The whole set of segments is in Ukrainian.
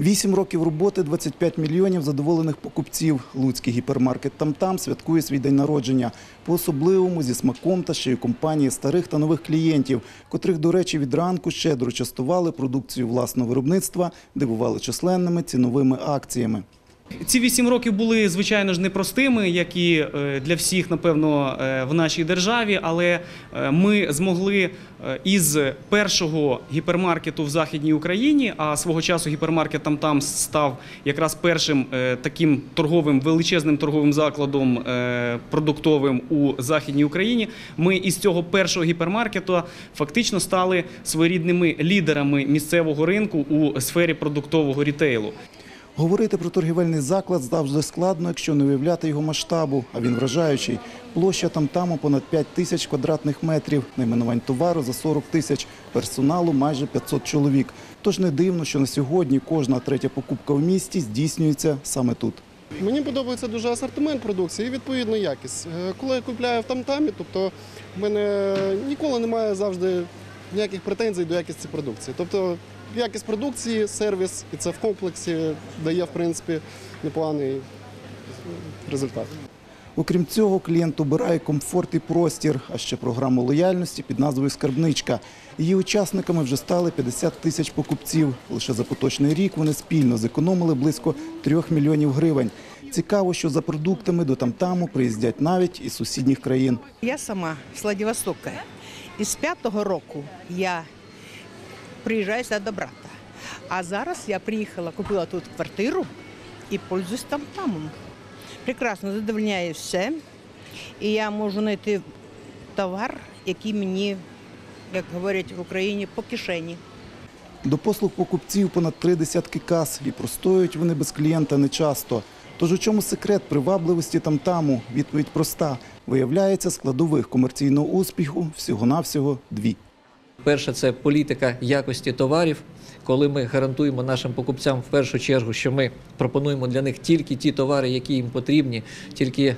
Вісім років роботи, 25 мільйонів задоволених покупців. Луцький гіпермаркет «Тамтам» святкує свій день народження. По-особливому зі смаком та ще й компанії старих та нових клієнтів, котрих, до речі, від ранку щедро частували продукцію власного виробництва, дивували численними ціновими акціями. Ці вісім років були звичайно ж непростими, як і е, для всіх, напевно, е, в нашій державі. Але е, ми змогли із першого гіпермаркету в західній Україні, а свого часу гіпермаркет там там став якраз першим таким торговим величезним торговим закладом продуктовим у західній Україні. Ми із цього першого гіпермаркету фактично стали своєрідними лідерами місцевого ринку у сфері продуктового рітейлу. Говорити про торгівельний заклад завжди складно, якщо не уявляти його масштабу, а він вражаючий. Площа там-таму понад 5 тисяч квадратних метрів, найменувань товару за 40 тисяч, персоналу майже 500 чоловік. Тож не дивно, що на сьогодні кожна третя покупка в місті здійснюється саме тут. Мені подобається дуже асортимент продукції і відповідно якість. Е, Коли я купляю в тамтамі, тобто в мене ніколи немає завжди ніяких претензій до якості продукції. Тобто якість продукції, сервіс, і це в комплексі дає в принципі непоганий результат. Окрім цього, клієнт обирає комфорт і простір, а ще програму лояльності під назвою Скарбничка. Її учасниками вже стали 50 тисяч покупців. Лише за поточний рік вони спільно зекономили близько 3 мільйонів гривень. Цікаво, що за продуктами до тамтаму приїздять навіть із сусідніх країн. Я сама з Владивостока. І з п'ятого року я приїжджаю сюди до брата. А зараз я приїхала, купила тут квартиру і пользуюсь там тамом. Прекрасно задовольняє все. І я можу знайти товар, який мені, як говорять в Україні, по кишені. До послуг покупців понад три десятки кас, і простоюють вони без клієнта нечасто. Тож у чому секрет привабливості тамтаму? Відповідь проста. Виявляється, складових комерційного успіху всього-навсього дві. Перше це політика якості товарів, коли ми гарантуємо нашим покупцям в першу чергу, що ми пропонуємо для них тільки ті товари, які їм потрібні, тільки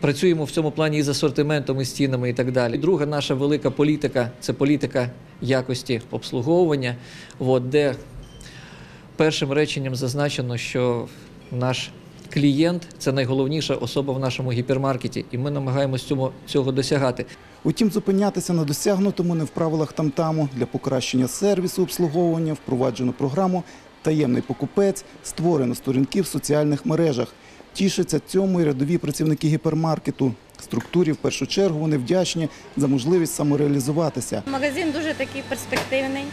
працюємо в цьому плані із асортиментом, із цінами і так далі. Друга наша велика політика це політика якості обслуговування, от, де першим реченням зазначено, що наш клієнт це найголовніша особа в нашому гіпермаркеті, і ми намагаємось цьому, цього досягати. Утім, зупинятися на досягнутому не в правилах тамтаму. Для покращення сервісу обслуговування впроваджено програму Таємний покупець, створено сторінки в соціальних мережах. Тішаться цьому і рядові працівники гіпермаркету. Структурі в першу чергу вони вдячні за можливість самореалізуватися. Магазин дуже такий перспективний,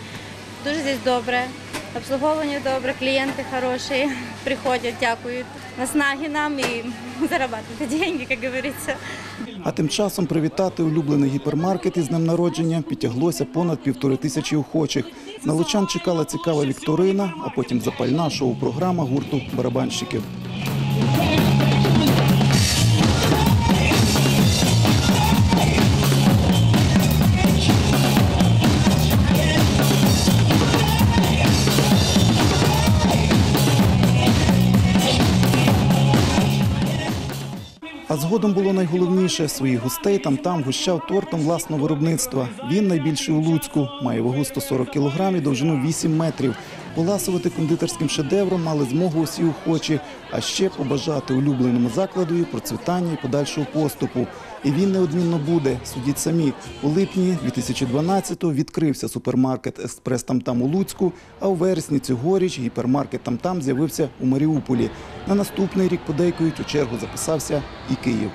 дуже здесь добре. Обслуговування добре, клієнти хороші, приходять, дякують. Наснаги нам і заробляти гроші, як говориться. А тим часом привітати улюблений гіпермаркет із днем народження підтяглося понад півтори тисячі охочих. На лучан чекала цікава вікторина, а потім запальна шоу-програма гурту барабанщиків. А згодом було найголовніше своїх гостей там там гущав тортом власного виробництва. Він найбільший у Луцьку, має вагу 140 кг і довжину 8 метрів. Поласувати кондитерським шедевром мали змогу усі охочі, а ще побажати улюбленому закладу процвітання і подальшого поступу. І він неодмінно буде. Судіть самі. У липні 2012-го відкрився супермаркет Експрес Тамтам у Луцьку, а у вересні цьогоріч гіпермаркет Тамтам з'явився у Маріуполі. На наступний рік подейкують у чергу записався і Київ.